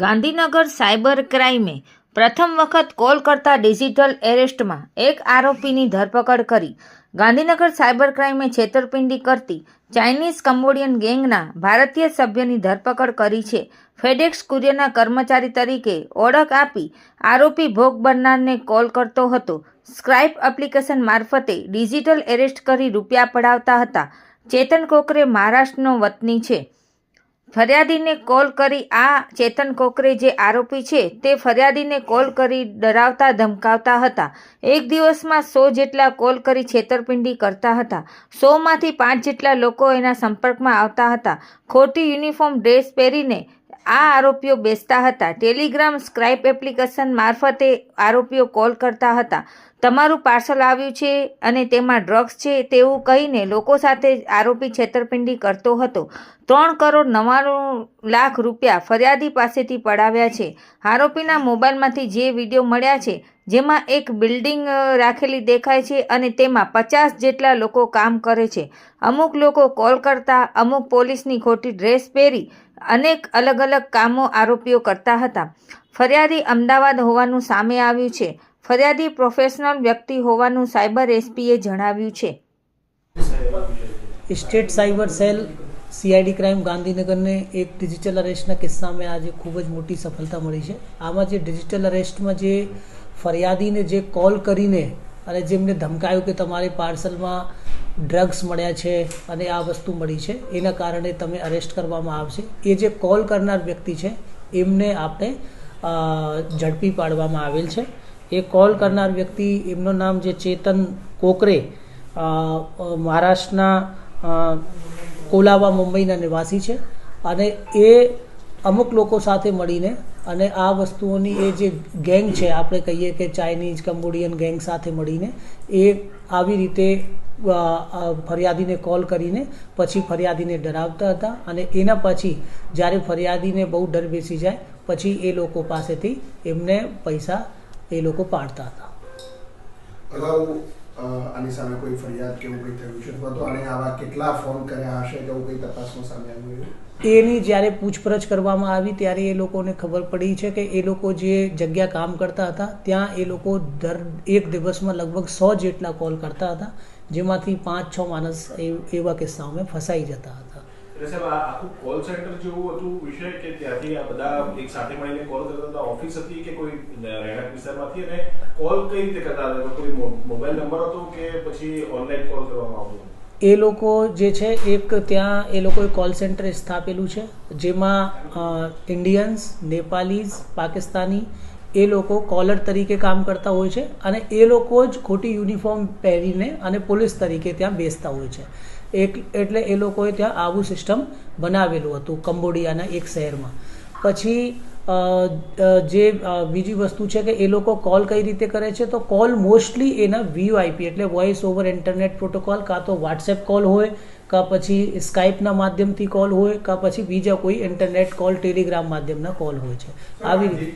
Gandhinagar cyber ક્રાઇમે પ્રથમ વખત call કરતા ડિજિટલ એરેસ્ટમાં એક આરોપીની ધરપકડ કરી. ગાંધીનગર સાયબર ક્રાઇમે છેતરપિંડી કરતી ચાઇનીઝ કંબોડિયન ગેંગના ભારતીય સભ્યની ધરપકડ કરી છે. ફેડેક્સ કુરિયરના કર્મચારી તરીકે ઓળખ આપી આરોપી ભોગ બનનારને કોલ કરતો હતો. સ્ક્રાઇપ એપ્લિકેશન મારફતે ડિજિટલ એરેસ્ટ કરી રૂપિયા પડાવતા હતા. ચેતન કોકરે મહારાષ્ટ્રનો વતની છે. ફરિયાદીને કોલ કરી આ ચેતન કોકરે જે આરોપી છે તે ફરિયાદીને કોલ કરી ડરાવતા ધમકાવતા હતા. એક દિવસમાં સો જેટલા કોલ કરી છેતરપિંડી કરતા હતા. સોમાંથી પાંચ જેટલા લોકો એના સંપર્કમાં આવતા હતા. ખોટી યુનિફોર્મ ડ્રેસ પહેરીને આ આરોપીઓ બેસતા હતા. ટેલિગ્રામ સ્ક્રાઇપ એપ્લિકેશન મારફતે આરોપીઓ કોલ કરતા હતા. તમારું પાર્સલ આવ્યું છે અને તેમાં ડ્રગ્સ છે તેવું કહીને લોકો સાથે આરોપી છેતરપિંડી કરતો હતો. ત્રણ કરોડ નવ્વાણું લાખ રૂપિયા ફરિયાદી પાસેથી પડાવ્યા છે. આરોપીના મોબાઈલમાંથી જે વીડિયો મળ્યા છે, જેમાં એક બિલ્ડિંગ રાખેલી દેખાય છે અને તેમાં પચાસ જેટલા લોકો કામ કરે છે. અમુક લોકો કોલ કરતા, અમુક પોલીસની ખોટી ડ્રેસ પહેરી અનેક અલગ અલગ કામો આરોપીઓ કરતા હતા. ફરિયાદી અમદાવાદ હોવાનું સામે આવ્યું છે. ફરિયાદી પ્રોફેશનલ વ્યક્તિ હોવાનું સાયબર એસપીએ જણાવ્યું છે. State cyber cell CID crime ગાંધીનગરને એક ડિજિટલ અરેસ્ટના કિસ્સામાં આજે ખૂબ જ મોટી સફળતા મળી છે. આમાં જે ડિજિટલ અરેસ્ટમાં જે ફરિયાદીને જે કોલ કરીને અને જેમને ધમકાયું કે તમારી પાર્સલમાં ડ્રગ્સ મળ્યા છે અને આ વસ્તુ મળી છે. એના કારણે તમે અરેસ્ટ કરવામાં આવશે. એ જે કોલ કરનાર વ્યક્તિ છે, એમને આપણે ઝડપી પાડવામાં આવેલ છે. એ કોલ કરનાર વ્યક્તિ, એમનું નામ જે ચેતન કોકરે મહારાષ્ટ્રના કોલાવા મુંબઈના નિવાસી છે. અને એ અમુક લોકો સાથે મળીને અને આ વસ્તુઓની એ જે ગેંગ છે, આપણે કહીએ કે ચાઇનીઝ, કંબોડિયન ગેંગ સાથે મળીને એ આવી રીતે ફરિયાદીને કોલ કરીને પછી ફરિયાદીને ડરાવતા હતા અને એના પછી જ્યારે ફરિયાદીને બહુ ડર બેસી જાય પછી એ લોકો પાસેથી એમને પૈસા એ લોકો પાડતા હતા. અગાઉ આની સામે કોઈ ફરિયાદ કે એવું કંઈ થયું છે? અથવા તો આને આવા કેટલા ફોન કર્યા હશે કે એવું કંઈ તપાસમાં સામે આવ્યું એની જ્યારે પૂછપરછ કરવામાં આવી ત્યારે એ લોકોને ખબર પડી છે કે એ લોકો જે જગ્યા કામ કરતા હતા ત્યાં એ લોકો દર એક દિવસમાં લગભગ સો જેટલા કોલ કરતા હતા. જેમાંથી પાંચ છ માણસ એ- એવા કિસ્સાઓમાં ફસાઈ જતા હતા. એટલે સાહેબ આ આખું કોલ સેન્ટર જેવું હતું વિષય કે ત્યાંથી આ બધા એક સાથે મળીને કોલ કરતા હતા? ઓફિસ હતી કે કોઈ રહેણાંક વિસ્તારમાંથી? અને કોલ કઈ રીતે કરતા હતા? કોઈ મોબાઈલ નંબર હતો કે પછી ઓનલાઈન કોલ કરવામાં આવતો એ લોકો જે છે એક ત્યાં એ લોકોએ કોલ સેન્ટર સ્થાપેલું છે જેમાં ઇન્ડિયન્સ નેપાલીઝ પાકિસ્તાની એ લોકો કોલર તરીકે કામ કરતા હોય છે અને એ લોકો જ ખોટી યુનિફોર્મ પહેરીને અને પોલીસ તરીકે ત્યાં બેસતા હોય છે. એક, એટલે એ લોકોએ ત્યાં આવું સિસ્ટમ બનાવેલું હતું કંબોડિયાના એક શહેરમાં. પછી જે બીજી વસ્તુ છે કે એ લોકો કોલ કઈ રીતે કરે છે? તો કોલ મોસ્ટલી એના વીઓઆઈપી એટલે વોઇસ ઓવર ઇન્ટરનેટ પ્રોટોકોલ કાં તો વોટ્સએપ કોલ હોય કાં પછી સ્કાઇપના માધ્યમથી કોલ હોય કાં પછી બીજા કોઈ ઇન્ટરનેટ કોલ ટેલિગ્રામ માધ્યમના કોલ હોય છે. આવી રીતે.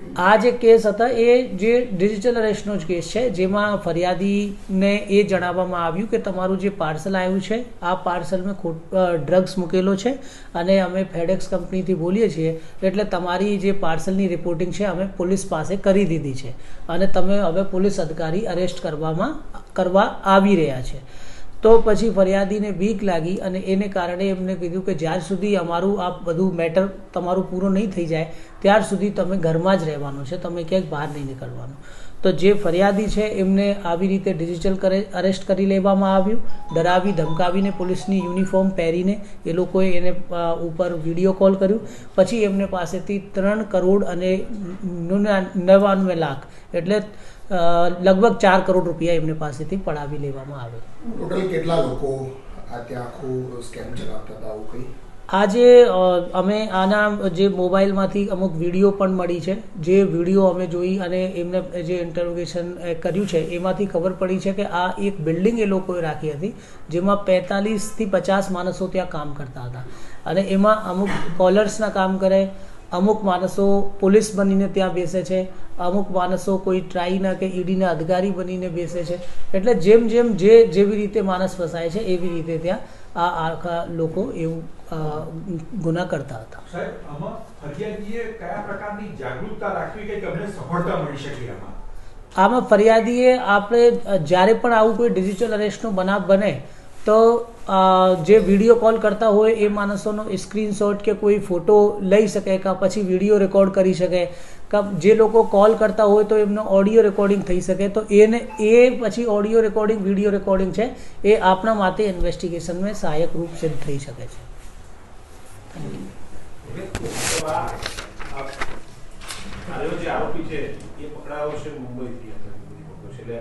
આ જે કેસ હતા, એ જે ડિજિટલ અરેસ્ટનો જ કેસ છે, જેમાં ફરિયાદીને એ જણાવવામાં આવ્યું કે તમારું જે પાર્સલ આવ્યું છે, આ પાર્સલમાં ખોટ ડ્રગ્સ મૂકેલો છે અને અમે ફેડેક્સ કંપનીથી બોલીએ છીએ, એટલે તમારી જે પાર્સલની રિપોર્ટિંગ છે, અમે પોલીસ પાસે કરી દીધી છે. અને તમે હવે પોલીસ અધિકારી અરેસ્ટ કરવામાં, કરવા આવી રહ્યા છે. તો પછી ફરિયાદીને બીક લાગી અને એને કારણે એમને કીધું કે જ્યાં સુધી અમારું આ બધું મેટર તમારું પૂરું નહીં થઈ જાય ત્યાર સુધી તમે ઘરમાં જ રહેવાનું છે, તમે ક્યાંક બહાર નહીં નીકળવાનું. તો જે ફરિયાદી છે, એમને આવી રીતે ડિજિટલ કરે, અરેસ્ટ કરી લેવામાં આવ્યું, ડરાવી, ધમકાવીને પોલીસની યુનિફોર્મ પહેરીને એ લોકોએ એને ઉપર વીડિયો કોલ કર્યું. પછી એમને પાસેથી ત્રણ કરોડ અને નવ્વાણું લાખ એટલે લગભગ ચાર કરોડ રૂપિયા એમને પાસેથી પડાવી લેવામાં આવે. ટોટલ કેટલા લોકો આ ત્યાં આખું સ્કેમ ચલાવતા હતા, આવું કંઈ? આજે અમે આના, જે મોબાઈલમાંથી અમુક વીડિયો પણ મળી છે. જે વીડિયો અમે જોઈ અને એમને જે ઇન્ટરોગેશન કર્યું છે, એમાંથી ખબર પડી છે કે આ એક બિલ્ડિંગ એ લોકોએ રાખી હતી, જેમાં પેંતાલીસથી પચાસ માણસો ત્યાં કામ કરતા હતા. અને એમાં અમુક કોલર્સના કામ કરે અમુક માણસો પોલીસ બનીને ત્યાં બેસે છે અમુક માણસો કોઈ ટ્રાઈના કે ઈડીના અધિકારી બનીને બેસે છે. એટલે જેમ જેમ જે જેવી રીતે માણસ ફસાય છે એવી રીતે ત્યાં આ આખા લોકો એવું ગુના કરતા હતા. સાહેબ આમાં ફરિયાદીએ કયા પ્રકારની જાગૃતતા રાખવી કે તમને સફળતા મળી શકે આમાં? આમાં ફરિયાદીએ આપણે જ્યારે પણ આવું કોઈ ડિજિટલ અરેસ્ટનો બનાવ બને તો જે વીડિયો કોલ કરતા હોય એ માણસોનો સ્ક્રીનશોટ કે કોઈ ફોટો લઈ શકે કાં પછી વીડિયો રેકોર્ડ કરી શકે કાં જે લોકો કોલ કરતા હોય તો એમનો ઓડિયો રેકોર્ડિંગ થઈ શકે તો એને એ પછી ઓડિયો રેકોર્ડિંગ વીડિયો રેકોર્ડિંગ છે એ આપણા માટે ઇન્વેસ્ટિગેશનમાં સહાયક રૂપ સિદ્ધ થઈ શકે છે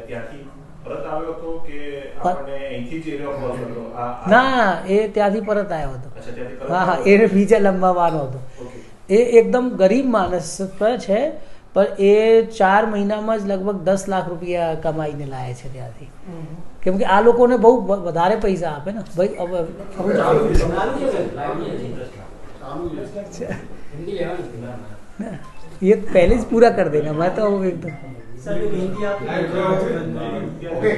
ત્યાંથી આવ્યો હતો કે આપણને અહીંથી જ એનો કોલ કર્યો આ આ- ના એ ત્યાંથી પરત આવ્યો હતો અચ્છા ત્યાંથી પરત હા હા આવ્યો? એને બીજા લંબાવવાનો હતો ઓકે એ એકદમ ગરીબ માણસ પર છે પણ એ ચાર મહિનામાં જ લગભગ દસ લાખ રૂપિયા કમાઈને લાવે છે ત્યાંથી કેમ કે આ લોકોને બહુ વ- વધારે પૈસા આપે ને ભાઈ હવે ये पहले ही पूरा कर देना मैं तो एकदम ओके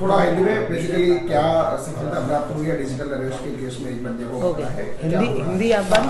थोड़ा हिंदी में बेसिकली क्या सफलता प्राप्त हुई है डिजिटल अरेस्ट के केस में इस बंदे को ओके पकड़ा? क्या हिंदी हिंदी आप बात